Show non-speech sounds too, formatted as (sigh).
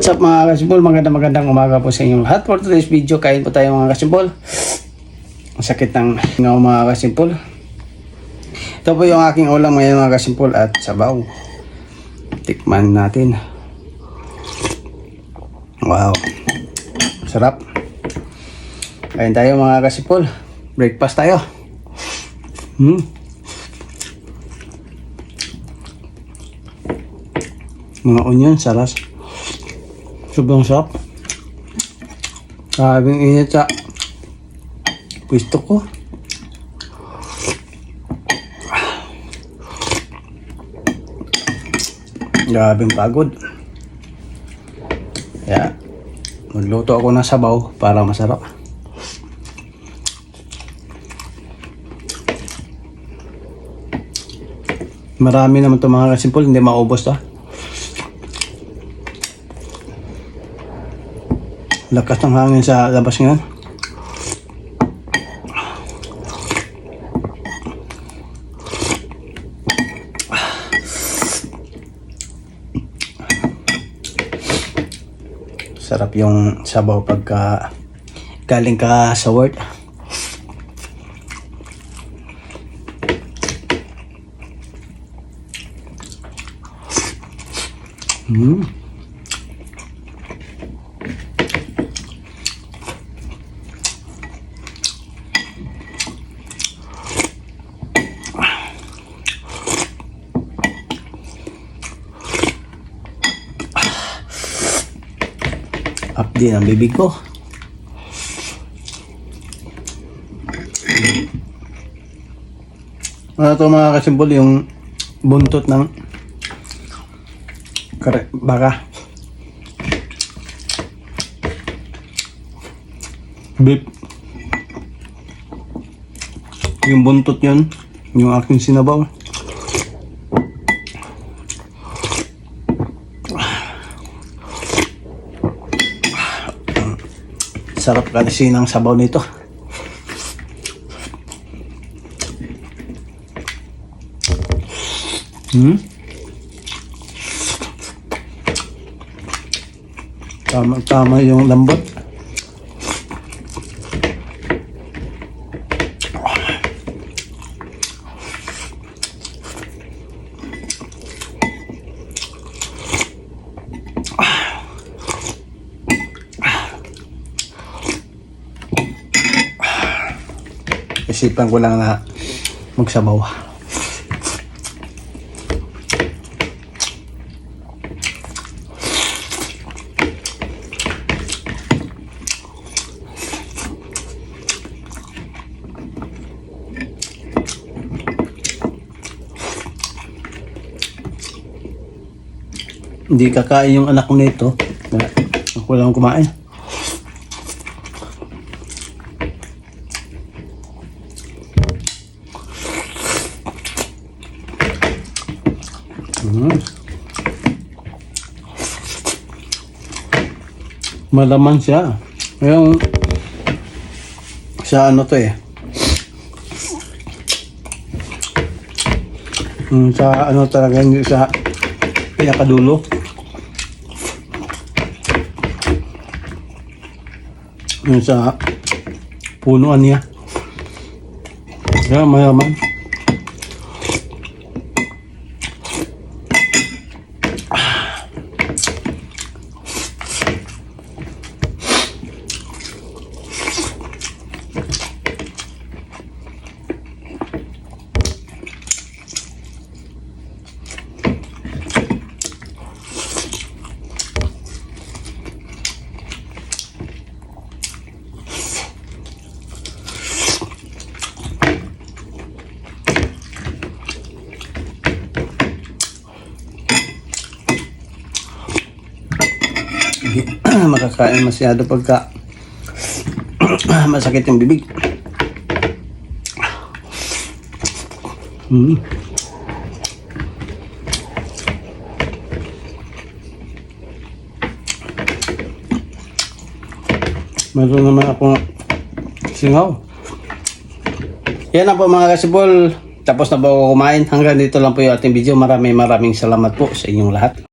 What's up mga kasimbol? Magandang magandang umaga po sa inyong lahat. For today's video, kain po tayo mga kasimbol. Ang sakit ng ngaw mga kasimbol. Ito po yung aking ulam ngayon mga kasimbol at sabaw. Tikman natin. Wow. Sarap. Kain tayo mga kasimbol. Breakfast tayo. Hmm. Mga onion, saras. Sobrang sarap. Sabing init sa pwesto ko. Grabing pagod. Kaya, magluto ako ng sabaw para masarap. Marami naman ito mga kasimpol, hindi maubos to. Lakas ng hangin sa labas ngayon. Sarap yung sabaw pagka galing ka sa work. Mm. Up din ang bibig ko. Ano to mga kasimbol yung buntot ng kare, baka. Beef. Yung buntot yun, yung aking sinabaw. Sarap kasi ng sabaw nito. Hmm? Tama, tama yung lambot. Isipan ko lang na magsabaw. Hindi kakain yung anak ko nito. Ako lang kumain. Mm. Malaman siya. Yung sa ano to eh. Mm, sa ano talaga yung sa pinakadulo. Yung sa punuan niya. Kaya mayaman. Hindi (clears throat) makakain masyado pagka (clears throat) masakit yung bibig. Hmm. Meron naman ako singaw. Yan na po mga kasibol. Tapos na po ako kumain. Hanggang dito lang po yung ating video. Maraming maraming salamat po sa inyong lahat.